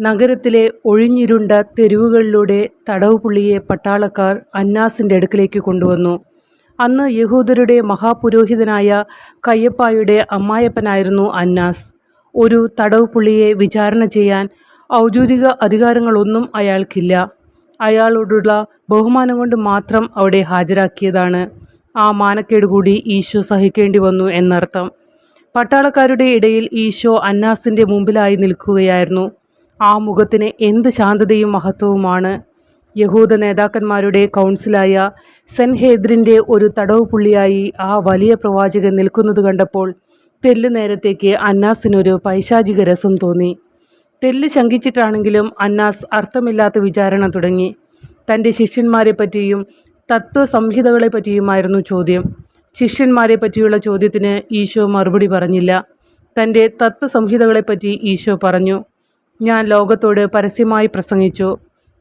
നഗരത്തിലെ ഒഴിഞ്ഞിരുണ്ട തെരുവുകളിലൂടെ തടവുപുള്ളിയെ പട്ടാളക്കാർ അന്നാസിന്റെ അടുക്കിലേക്ക് കൊണ്ടുവന്നു. അന്ന് യഹൂദരുടെ മഹാപുരോഹിതനായ കയ്യപ്പായുടെ അമ്മായപ്പനായിരുന്നു അന്നാസ്. ഒരു തടവുപുള്ളിയെ വിചാരണ ചെയ്യാൻ ഔദ്യോഗിക അധികാരങ്ങളൊന്നും അയാൾക്കില്ല. അയാളോടുള്ള ബഹുമാനം കൊണ്ട് മാത്രം അവിടെ ഹാജരാക്കിയതാണ്. ആ മാനക്കേട് കൂടി ഈശോ സഹിക്കേണ്ടി വന്നു എന്നർത്ഥം. പട്ടാളക്കാരുടെ ഇടയിൽ ഈശോ അന്നാസിന്റെ മുമ്പിലായി നിൽക്കുകയായിരുന്നു. ആ മുഖത്തിന് എന്ത് ശാന്തതയും മഹത്വവുമാണ്. യഹൂദ നേതാക്കന്മാരുടെ കൗൺസിലായ സെൻഹേദ്രിന്റെ ഒരു തടവുപുള്ളിയായി ആ വലിയ പ്രവാചകൻ നിൽക്കുന്നത് കണ്ടപ്പോൾ തെല്ല് നേരത്തേക്ക് അന്നാസിനൊരു പൈശാചിക രസം തോന്നി. തെല്ല് ശങ്കിച്ചിട്ടാണെങ്കിലും അന്നാസ് അർത്ഥമില്ലാത്ത വിചാരണ തുടങ്ങി. തന്റെ ശിഷ്യന്മാരെ പറ്റിയും തത്വ സംഹിതകളെ പറ്റിയുമായിരുന്നു ചോദ്യം. ശിഷ്യന്മാരെ പറ്റിയുള്ള ചോദ്യത്തിന് ഈശോ മറുപടി പറഞ്ഞില്ല. തന്റെ തത്വ തത്വസംഹിതകളെപ്പറ്റി ഈശോ പറഞ്ഞു. ഞാൻ ലോകത്തോട് പരസ്യമായി പ്രസംഗിച്ചു.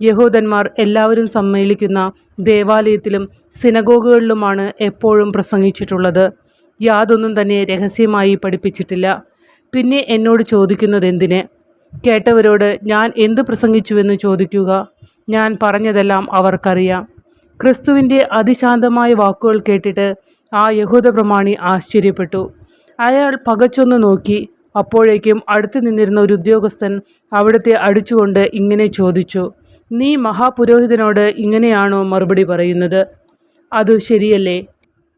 യഹൂദന്മാർ എല്ലാവരും സമ്മേളിക്കുന്ന ദേവാലയത്തിലും സിനഗോഗുകളിലുമാണ് എപ്പോഴും പ്രസംഗിച്ചിട്ടുള്ളത്. യാതൊന്നും തന്നെ രഹസ്യമായി പഠിപ്പിച്ചിട്ടില്ല. പിന്നെ എന്നോട് ചോദിക്കുന്നത് എന്തിനെ കേട്ടവരോട് ഞാൻ എന്ത് പ്രസംഗിച്ചുവെന്ന് ചോദിക്കുക. ഞാൻ പറഞ്ഞതെല്ലാം അവർക്കറിയാം. ക്രിസ്തുവിന്റെ അതിശാന്തമായ വാക്കുകൾ കേട്ടിട്ട് ആ യഹൂദ പ്രമാണി ആശ്ചര്യപ്പെട്ടു. അയാൾ പകച്ചൊന്ന് നോക്കി അപ്പോഴേക്കും അടുത്ത് നിന്നിരുന്ന ഒരു ഉദ്യോഗസ്ഥൻ അവിടുത്തെ അടിച്ചുകൊണ്ട് ഇങ്ങനെ ചോദിച്ചു നീ മഹാപുരോഹിതനോട് ഇങ്ങനെയാണോ മറുപടി പറയുന്നത്? അത് ശരിയല്ലേ?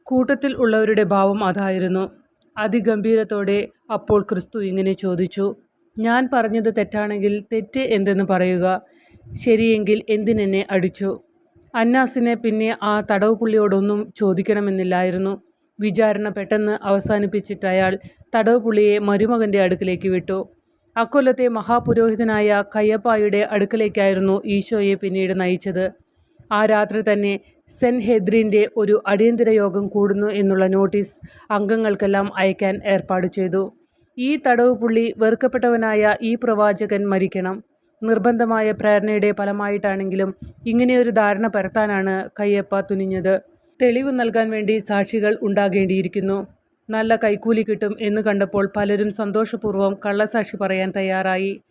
കൂട്ടത്തിൽ ഉള്ളവരുടെ ഭാവം അതായിരുന്നു. അതിഗംഭീരത്തോടെ അപ്പോൾ ക്രിസ്തു ഇങ്ങനെ ചോദിച്ചു ഞാൻ പറഞ്ഞത് തെറ്റാണെങ്കിൽ തെറ്റ് എന്തെന്ന് പറയുക? ശരിയെങ്കിൽ എന്തിനെന്നെ അടിച്ചു? അന്നാസിനെ പിന്നെ ആ തടവുപുള്ളിയോടൊന്നും ചോദിക്കണമെന്നില്ലായിരുന്നു. വിചാരണ പെട്ടെന്ന് അവസാനിപ്പിച്ചിട്ട് അയാൾ തടവുപുള്ളിയെ മരുമകന്റെ അടുക്കിലേക്ക് വിട്ടു. അക്കൊല്ലത്തെ മഹാപുരോഹിതനായ കയ്യപ്പായുടെ അടുക്കലേക്കായിരുന്നു ഈശോയെ പിന്നീട് നയിച്ചത്. ആ രാത്രി തന്നെ സെൻ ഹെദ്രിന്റെ ഒരു അടിയന്തര യോഗം കൂടുന്നു എന്നുള്ള നോട്ടീസ് അംഗങ്ങൾക്കെല്ലാം അയക്കാൻ ഏർപ്പാട് ചെയ്തു. ഈ തടവ് പുള്ളി വെറുക്കപ്പെട്ടവനായ ഈ പ്രവാചകൻ മരിക്കണം. നിർബന്ധമായ പ്രേരണയുടെ ഫലമായിട്ടാണെങ്കിലും ഇങ്ങനെയൊരു ധാരണ പരത്താനാണ് കയ്യപ്പ തുനിഞ്ഞത്. തെളിവ് നൽകാൻ വേണ്ടി സാക്ഷികൾ ഉണ്ടാകേണ്ടിയിരിക്കുന്നു. നല്ല കൈക്കൂലി കിട്ടും എന്ന് കണ്ടപ്പോൾ പലരും സന്തോഷപൂർവം കള്ളസാക്ഷി പറയാൻ തയ്യാറായി.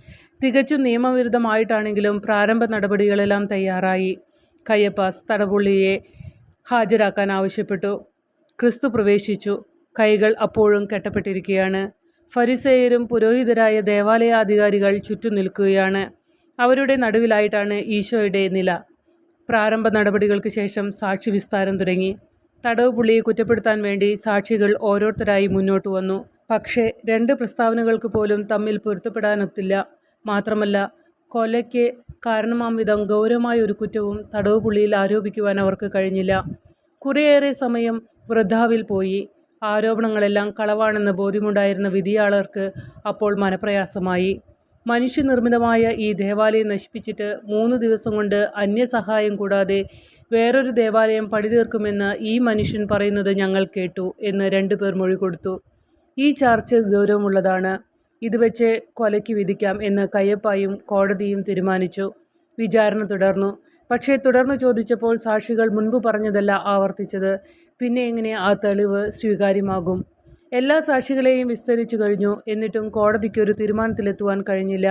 തികച്ചും നിയമവിരുദ്ധമായിട്ടാണെങ്കിലും പ്രാരംഭ നടപടികളെല്ലാം തയ്യാറായി. കയ്യപ്പാസ് തടപുള്ളിയെ ഹാജരാക്കാൻ ആവശ്യപ്പെട്ടു. ക്രിസ്തു പ്രവേശിച്ചു. കൈകൾ അപ്പോഴും കെട്ടപ്പെട്ടിരിക്കുകയാണ്. ഫരിസേയരും പുരോഹിതരായ ദേവാലയാധികാരികൾ ചുറ്റും നിൽക്കുകയാണ്. അവരുടെ നടുവിലായിട്ടാണ് ഈശോയുടെ നില. പ്രാരംഭ നടപടികൾക്ക് ശേഷം സാക്ഷി വിസ്താരം തുടങ്ങി. തടവ് പുള്ളിയെ കുറ്റപ്പെടുത്താൻ വേണ്ടി സാക്ഷികൾ ഓരോരുത്തരായി മുന്നോട്ട് വന്നു. പക്ഷേ രണ്ട് പ്രസ്താവനകൾക്ക് പോലും തമ്മിൽ പൊരുത്തപ്പെടാനൊത്തില്ല. മാത്രമല്ല കൊലയ്ക്ക് കാരണമാം വിധം ഗൗരവമായ ഒരു കുറ്റവും തടവ് പുള്ളിയിൽ ആരോപിക്കുവാൻ അവർക്ക് കഴിഞ്ഞില്ല. കുറേയേറെ സമയം വൃദ്ധാവിൽ പോയി. ആരോപണങ്ങളെല്ലാം കളവാണെന്ന് ബോധ്യമുണ്ടായിരുന്ന വിധിയാളർക്ക് അപ്പോൾ മനപ്രയാസമായി. മനുഷ്യനിർമ്മിതമായ ഈ ദേവാലയം നശിപ്പിച്ചിട്ട് മൂന്ന് ദിവസം കൊണ്ട് അന്യസഹായം കൂടാതെ വേറൊരു ദേവാലയം പണിതീർക്കുമെന്ന് ഈ മനുഷ്യൻ പറയുന്നത് ഞങ്ങൾ കേട്ടു എന്ന് രണ്ടു പേർ മൊഴി കൊടുത്തു. ഈ ചാർച്ച് ഗൗരവമുള്ളതാണ്. ഇത് വെച്ച് കൊലയ്ക്ക് വിധിക്കാം എന്ന് കയ്യപ്പായും കോടതിയും തീരുമാനിച്ചു. വിചാരണ തുടർന്നു. പക്ഷേ തുടർന്ന് ചോദിച്ചപ്പോൾ സാക്ഷികൾ മുൻപ് പറഞ്ഞതല്ല ആവർത്തിച്ചത്. പിന്നെ എങ്ങനെ ആ തെളിവ് സ്വീകാര്യമാകും? എല്ലാ സാക്ഷികളെയും വിസ്തരിച്ചു കഴിഞ്ഞു. എന്നിട്ടും കോടതിക്ക് ഒരു തീരുമാനത്തിലെത്തുവാൻ കഴിഞ്ഞില്ല.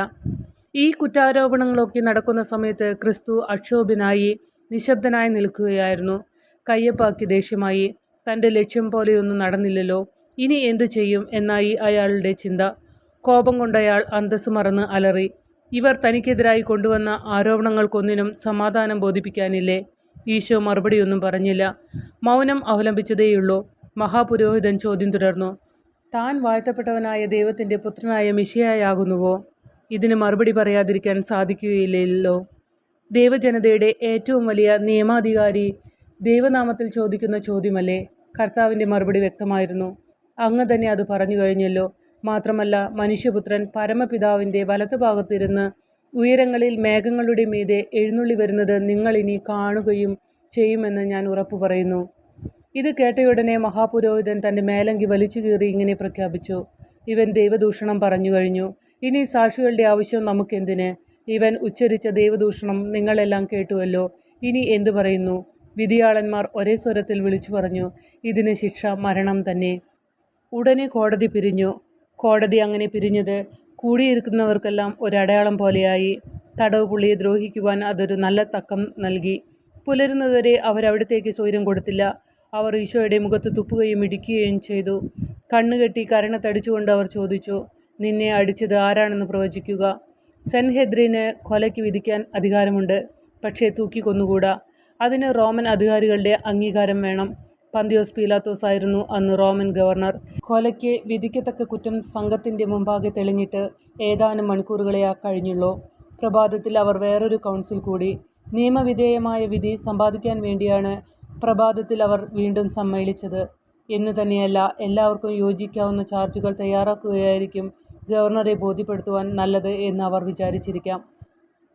ഈ കുറ്റാരോപണങ്ങളൊക്കെ നടക്കുന്ന സമയത്ത് ക്രിസ്തു അക്ഷോഭനായി നിശബ്ദനായി നിൽക്കുകയായിരുന്നു. കയ്യപ്പാക്കി ദേഷ്യമായി. തന്റെ ലക്ഷ്യം പോലെയൊന്നും നടന്നില്ലല്ലോ. ഇനി എന്തു ചെയ്യും എന്നായി അയാളുടെ ചിന്ത. കോപം കൊണ്ടയാൾ അന്തസ് മറന്ന് അലറി. ഇവർ തനിക്കെതിരായി കൊണ്ടുവന്ന ആരോപണങ്ങൾക്കൊന്നിനും സമാധാനം ബോധിപ്പിക്കാനില്ലേ? ഈശോ മറുപടിയൊന്നും പറഞ്ഞില്ല. മൗനം അവലംബിച്ചതേയുള്ളൂ. മഹാപുരോഹിതൻ ചോദ്യം തുടർന്നു താൻ വാഴ്ത്തപ്പെട്ടവനായ ദൈവത്തിന്റെ പുത്രനായ മിഷിയായാകുന്നുവോ ഇതിന് മറുപടി പറയാതിരിക്കാൻ സാധിക്കുകയില്ലല്ലോ. ദൈവജനതയുടെ ഏറ്റവും വലിയ നിയമാധികാരി ദൈവനാമത്തിൽ ചോദിക്കുന്ന ചോദ്യമല്ലേ? കർത്താവിന്റെ മറുപടി വ്യക്തമായിരുന്നു അങ്ങ് തന്നെ അത് പറഞ്ഞു കഴിഞ്ഞല്ലോ. മാത്രമല്ല മനുഷ്യപുത്രൻ പരമപിതാവിന്റെ വലത്തുഭാഗത്തിരുന്ന് ഉയരങ്ങളിൽ മേഘങ്ങളുടെ മീതെ എഴുന്നള്ളി വരുന്നത് നിങ്ങളിനി കാണുകയും ചെയ്യുമെന്ന് ഞാൻ ഉറപ്പു പറയുന്നു ഇത് കേട്ടയുടനെ മഹാപുരോഹിതൻ തന്റെ മേലങ്കി വലിച്ചു കീറി ഇങ്ങനെ പ്രഖ്യാപിച്ചു. ഇവൻ ദൈവദൂഷണം പറഞ്ഞു കഴിഞ്ഞു. ഇനി സാക്ഷികളുടെ ആവശ്യം നമുക്കെന്തിന്? ഇവൻ ഉച്ചരിച്ച ദൈവദൂഷണം നിങ്ങളെല്ലാം കേട്ടുവല്ലോ. ഇനി എന്തു പറയുന്നു? വിധിയാളന്മാർ ഒരേ സ്വരത്തിൽ വിളിച്ചു പറഞ്ഞു ഇതിന് ശിക്ഷ മരണം തന്നെ. ഉടനെ കോടതി പിരിഞ്ഞു. കോടതി അങ്ങനെ പിരിഞ്ഞത് കൂടിയിരിക്കുന്നവർക്കെല്ലാം ഒരടയാളം പോലെയായി. തടവ് പുള്ളിയെ ദ്രോഹിക്കുവാൻ അതൊരു നല്ല തക്കം നൽകി. പുലരുന്നതുവരെ അവരവിടത്തേക്ക് സ്വൈരം കൊടുത്തില്ല. അവർ ഈശോയുടെ മുഖത്ത് തുപ്പുകയും ഇടിക്കുകയും ചെയ്തു. കണ്ണുകെട്ടി കരണത്തടിച്ചുകൊണ്ട് അവർ ചോദിച്ചു നിന്നെ അടിച്ചത് ആരാണെന്ന് പ്രവചിക്കുക? സെൻഹെദ്രിന് കൊലയ്ക്ക് വിധിക്കാൻ അധികാരമുണ്ട് പക്ഷേ തൂക്കിക്കൊന്നുകൂടാ അതിന് റോമൻ അധികാരികളുടെ അംഗീകാരം വേണം. പന്തിയോസ് പീലാത്തോസ് ആയിരുന്നു അന്ന് റോമൻ ഗവർണർ. കൊലയ്ക്ക് വിധിക്കത്തക്ക കുറ്റം സംഘത്തിന്റെ മുമ്പാകെ തെളിഞ്ഞിട്ട് ഏതാനും മണിക്കൂറുകളെ ആ കഴിഞ്ഞുള്ളൂ. പ്രഭാതത്തിൽ അവർ വേറൊരു കൗൺസിൽ കൂടി. നിയമവിധേയമായ വിധി സമ്പാദിക്കാൻ വേണ്ടിയാണ് പ്രഭാതത്തിൽ അവർ വീണ്ടും സമ്മേളിച്ചത്. എന്ന് തന്നെയല്ല എല്ലാവർക്കും യോജിക്കാവുന്ന ചാർജുകൾ തയ്യാറാക്കുകയായിരിക്കും ഗവർണറെ ബോധ്യപ്പെടുത്തുവാൻ നല്ലത് എന്ന് അവർ വിചാരിച്ചിരിക്കാം.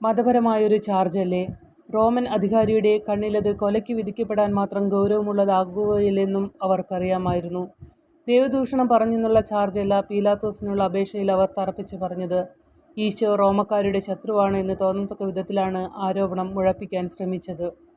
മതപരമായൊരു ചാർജല്ലേ? റോമൻ അധികാരിയുടെ കണ്ണിലത് കൊലയ്ക്ക് വിധിക്കപ്പെടാൻ മാത്രം ഗൗരവമുള്ളതാകുകയില്ലെന്നും അവർക്കറിയാമായിരുന്നു. ദൈവദൂഷണം പറഞ്ഞെന്നുള്ള ചാർജല്ല പീലാത്തോസിനുള്ള അപേക്ഷയിൽ അവർ തറപ്പിച്ച് പറഞ്ഞത്. ഈശോ റോമക്കാരുടെ ശത്രുവാണ് എന്ന് തോന്നത്തക്ക വിധത്തിലാണ് ആരോപണം മുഴപ്പിക്കാൻ ശ്രമിച്ചത്.